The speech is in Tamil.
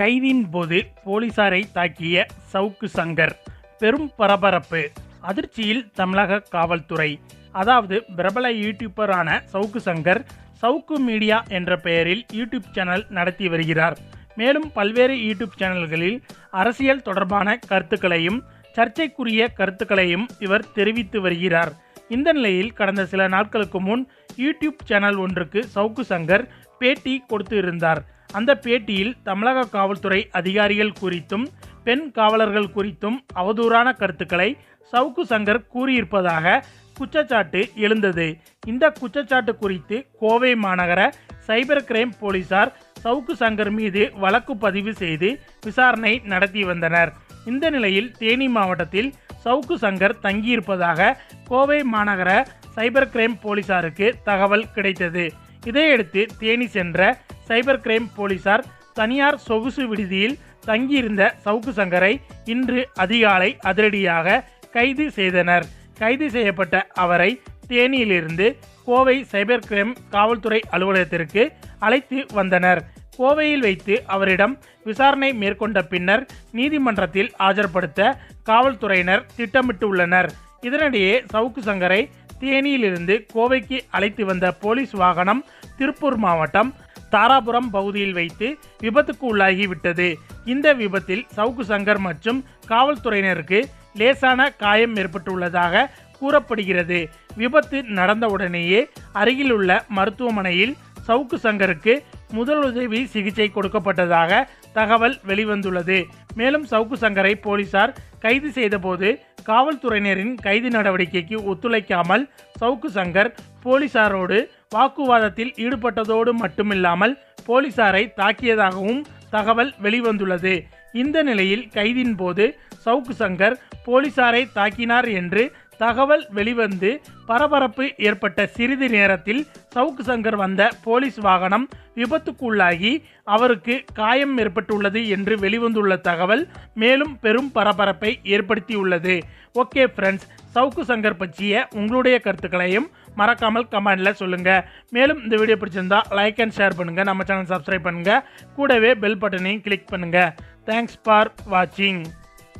கைதின் போது போலீசாரை தாக்கிய சவுக்கு சங்கர். பெரும் பரபரப்பு. அதிர்ச்சியில் தமிழக காவல்துறை. அதாவது பிரபல யூடியூபரான சவுக்கு சங்கர் சவுக்கு மீடியா என்ற பெயரில் யூடியூப் சேனல் நடத்தி வருகிறார். மேலும் பல்வேறு யூடியூப் சேனல்களில் அரசியல் தொடர்பான கருத்துக்களையும் சர்ச்சைக்குரிய கருத்துக்களையும் இவர் தெரிவித்து வருகிறார். இந்த நிலையில் கடந்த சில நாட்களுக்கு முன் யூடியூப் சேனல் ஒன்றுக்கு சவுக்கு சங்கர் பேட்டி கொடுத்து இருந்தார். அந்த பேட்டியில் தமிழக காவல்துறை அதிகாரிகள் குறித்தும் பெண் காவலர்கள் குறித்தும் அவதூறான கருத்துக்களை சவுக்கு சங்கர் கூறியிருப்பதாக குற்றச்சாட்டு எழுந்தது. இந்த குற்றச்சாட்டு குறித்து கோவை மாநகர சைபர் கிரைம் போலீசார் சவுக்கு சங்கர் மீது வழக்கு பதிவு செய்து விசாரணை நடத்தி வந்தனர். இந்த நிலையில் தேனி மாவட்டத்தில் சவுக்கு சங்கர் தங்கியிருப்பதாக கோவை மாநகர சைபர் கிரைம் போலீசாருக்கு தகவல் கிடைத்தது. இதையடுத்து தேனி சென்ற சைபர் கிரைம் போலீசார் தனியார் சொகுசு விடுதியில் தங்கியிருந்த சவுக்கு சங்கரை இன்று அதிகாலை அதிரடியாக கைது செய்தனர். கைது செய்யப்பட்ட அவரை தேனியிலிருந்து கோவை சைபர் கிரைம் காவல்துறை அலுவலகத்திற்கு அழைத்து வந்தனர். கோவையில் வைத்து அவரிடம் விசாரணை மேற்கொண்ட பின்னர் நீதிமன்றத்தில் ஆஜர்படுத்த காவல்துறையினர் திட்டமிட்டுள்ளனர் இதனிடையே சவுக்கு சங்கரை தேனியிலிருந்து கோவைக்கு அழைத்து வந்த போலீஸ் வாகனம் திருப்பூர் மாவட்டம் தாராபுரம் பகுதியில் வைத்து விபத்துக்கு உள்ளாகிவிட்டது. இந்த விபத்தில் சவுக்கு சங்கர் மற்றும் காவல்துறையினருக்கு லேசான காயம் ஏற்பட்டுள்ளதாக கூறப்படுகிறது. விபத்து நடந்தவுடனேயே அருகிலுள்ள மருத்துவமனையில் சவுக்கு சங்கருக்கு முதலுதவி சிகிச்சை கொடுக்கப்பட்டதாக தகவல் வெளிவந்துள்ளது. மேலும் சவுக்கு சங்கரை போலீசார் கைது செய்தபோது காவல்துறையினரின் கைது நடவடிக்கைக்கு ஒத்துழைக்காமல் சவுக்கு சங்கர் போலீசாரோடு வாக்குவாதத்தில் ஈடுபட்டதோடு மட்டுமில்லாமல் போலீசாரை தாக்கியதாகவும் தகவல் வெளிவந்துள்ளது. இந்த நிலையில் கைதின் போது சவுக்கு சங்கர் போலீசாரை தாக்கினார் என்று தகவல் வெளிவந்து பரபரப்பு ஏற்பட்ட சிறிது நேரத்தில் சவுக்கு சங்கர் வந்த போலீஸ் வாகனம் விபத்துக்குள்ளாகி அவருக்கு காயம் ஏற்பட்டுள்ளது என்று வெளிவந்துள்ள தகவல் மேலும் பெரும் பரபரப்பை ஏற்படுத்தியுள்ளது. ஓகே ஃப்ரெண்ட்ஸ் சவுக்கு சங்கர் பற்றிய உங்களுடைய கருத்துக்களையும் மறக்காமல் கமெண்டில் சொல்லுங்கள் மேலும் இந்த வீடியோ பிடிச்சிருந்தா லைக் அண்ட் ஷேர் பண்ணுங்கள் நம்ம சேனல் சப்ஸ்கிரைப் பண்ணுங்கள் கூடவே பெல் பட்டனையும் கிளிக் பண்ணுங்கள் தேங்க்ஸ் ஃபார் வாட்சிங்